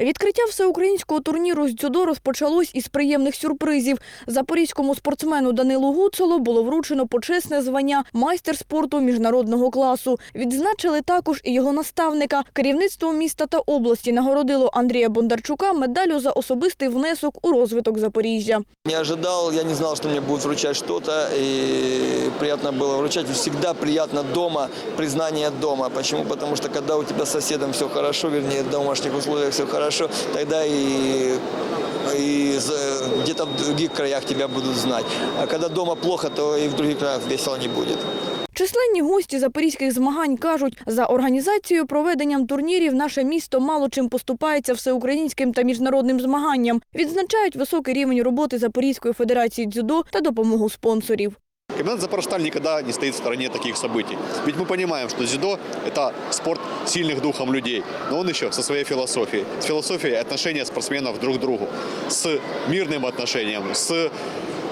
Відкриття всеукраїнського турніру з дзюдо розпочалось із приємних сюрпризів. Запорізькому спортсмену Данилу Гуцулу було вручено почесне звання майстер спорту міжнародного класу. Відзначили також і його наставника. Керівництво міста та області нагородило Андрія Бондарчука медаллю за особистий внесок у розвиток Запоріжжя. Не ожидал, я не знал, что мне будут вручать что-то, и приятно было вручать. Всегда приятно дома, признание дома. Почему? Потому что когда у тебя с соседом все хорошо, вернее, в домашних условиях все хорошо, тогда и, и где-то в других краях тебя будут знать. А когда дома плохо, то и в других краях весело не будет. Численні гості запорізьких змагань кажуть, за організацією проведенням турнірів наше місто мало чим поступається всеукраїнським та міжнародним змаганням. Відзначають високий рівень роботи Запорізької федерації дзюдо та допомогу спонсорів. Комбинат Запорожсталь никогда не стоит в стороне таких событий. Ведь мы понимаем, что дзюдо – это спорт сильных духом людей, но он еще со своей философией. С философией отношения спортсменов друг к другу, с мирным отношением, с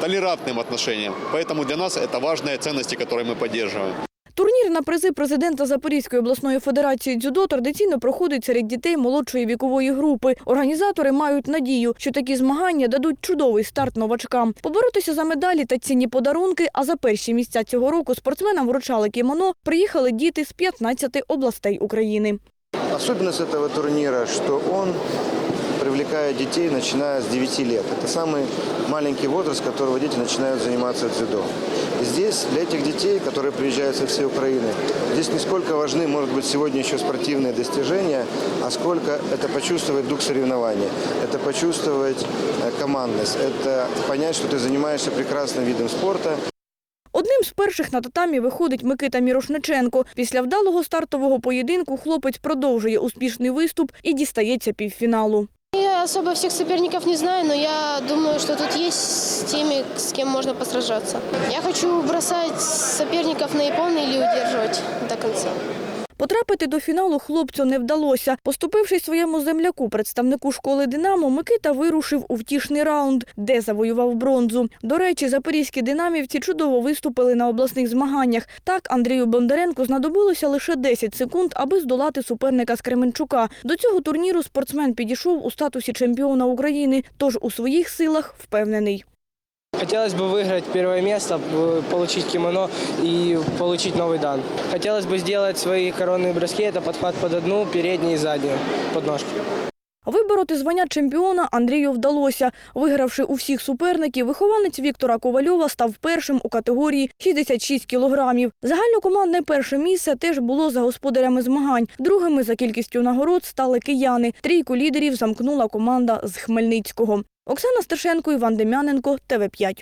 толерантным отношением. Поэтому для нас это важные ценности, которые мы поддерживаем. Турнір на призи президента Запорізької обласної федерації дзюдо традиційно проходить серед дітей молодшої вікової групи. Організатори мають надію, що такі змагання дадуть чудовий старт новачкам. Поборотися за медалі та цінні подарунки. А за перші місця цього року спортсменам вручали кімоно. Приїхали діти з 15 областей України. Особенность этого турнира, что он привлекает детей, начиная с 9 лет. Это самый маленький возраст, с которого дети начинают заниматься дзюдо. И здесь для этих детей, которые приезжают со всей Украины, здесь не сколько важны, может быть, сегодня еще спортивные достижения, а сколько это почувствовать дух соревнования, это почувствовать э, командность, это понять, что ты занимаешься прекрасным видом спорта, Одним з перших на татамі виходить Микита Мірошниченко. Після вдалого стартового поєдинку хлопець продовжує успішний виступ і дістається півфіналу. Особо всех соперников не знаю, но я думаю, что тут есть с теми, с кем можно посражаться. Я хочу бросать соперников на япон или удерживать до конца. Потрапити до фіналу хлопцю не вдалося. Поступивши своєму земляку, представнику школи Динамо, Микита вирушив у втішний раунд, де завоював бронзу. До речі, запорізькі динамівці чудово виступили на обласних змаганнях. Так Андрію Бондаренку знадобилося лише 10 секунд, аби здолати суперника з Кременчука. До цього турніру спортсмен підійшов у статусі чемпіона України, тож у своїх силах впевнений. Хотелось бы выиграть первое место, э, получить кимоно и получить новый дан. Хотелось бы сделать свои коронные броски, это подхват под одну, переднюю и заднюю подножку. Вибороти звання чемпіона Андрію вдалося. Вигравши у всіх суперників, вихованець Віктора Ковальова став першим у категорії 66 кілограмів. Загальнокомандне перше місце теж було за господарями змагань. Другими за кількістю нагород стали кияни. Трійку лідерів замкнула команда з Хмельницького. Оксана Стершенко, Іван Дем'яненко, ТВ5.